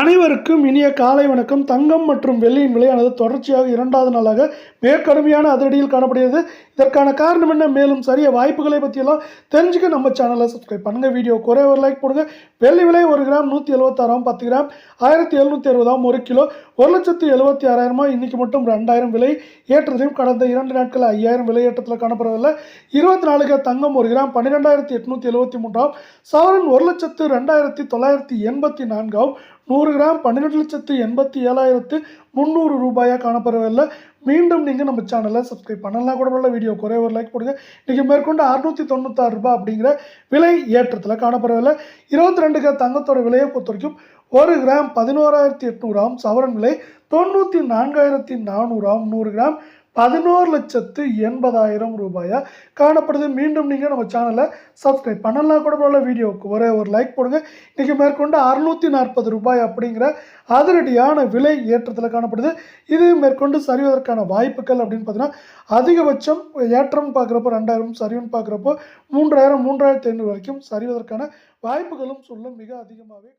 அனைவருக்கும் இனிய காலை வணக்கம். தங்கம் மற்றும் வெள்ளியின் விலையானது தொடர்ச்சியாக இரண்டாவது நாளாக மிக கடுமையான அதிரடியில் காணப்படுகிறது. இதற்கான காரணம் என்ன? மேலும் சரிய வாய்ப்புகளை பற்றியெல்லாம் தெரிஞ்சுக்க நம்ம சேனலை சப்ஸ்கிரைப் பண்ணுங்கள் வீடியோ குறை ஒரு லைக் போடுங்க. வெள்ளி விலை ஒரு கிராம் நூற்றி எழுபத்தாறாம் பத்து கிராம் ஆயிரத்தி எழுநூற்றி அறுபதாம் ஒரு கிலோ. ஒரு லட்சத்து எழுபத்தி ஆறாயிரமா? இன்றைக்கி மட்டும் ரெண்டாயிரம் விலை ஏற்றத்தையும் கடந்த இரண்டு நாட்கள் ஐயாயிரம் விலை ஏற்றத்தில் காணப்படவில்லை. இருபத்தி நாலுக்கு தங்கம் ஒரு கிராம். பன்னிரெண்டாயிரத்தி எட்நூற்றி எழுபத்தி மூன்றாம். சவரன் ஒரு லட்சத்து ரெண்டாயிரத்தி தொள்ளாயிரத்தி எண்பத்தி நான்காம். நூறு கிராம் பன்னிரெண்டு லட்சத்து எண்பத்தி ஏழாயிரத்து முந்நூறு ரூபாயாக காணப்படவில்லை. மீண்டும் நீங்கள் நம்ம சேனலை சப்ஸ்கிரைப் பண்ணலாம் கூட உள்ள வீடியோ குறை ஒரு லைக் போடுங்க. இன்றைக்கி மேற்கொண்டு அறுநூற்றி தொண்ணூத்தாறு ரூபாய் அப்படிங்கிற விலை ஏற்றத்தில் காணப்படவில்லை. இருபத்தி ரெண்டு கிராம் தங்கத்தோட விலையை பொறுத்த வரைக்கும் ஒரு கிராம் பதினோராயிரத்தி எட்நூறாம் சவரன் விலை தொண்ணூற்றி நான்காயிரத்தி நானூறாம் நூறு கிராம் பதினோரு லட்சத்து எண்பதாயிரம் ரூபாயா? காணப்படுது. மீண்டும் நீங்கள் நம்ம சேனலை சப்ஸ்கிரைப் பண்ணலாம் கூட உள்ள வீடியோவுக்கு ஒரே ஒரு லைக் போடுங்க. இன்றைக்கி மேற்கொண்டு அறுநூற்றி நாற்பது ரூபாய் அப்படிங்கிற அதிரடியான விலை ஏற்றத்தில் காணப்படுது. இது மேற்கொண்டு சரிவதற்கான வாய்ப்புகள் அப்படின்னு பார்த்தீங்கன்னா அதிகபட்சம் ஏற்றம் பார்க்குறப்போ ரெண்டாயிரம் சரிவுன்னு பார்க்குறப்போ மூன்றாயிரம் மூன்றாயிரத்தி ஐநூறு வரைக்கும் சரிவதற்கான வாய்ப்புகளும் சொல்லும் மிக அதிகமாகவே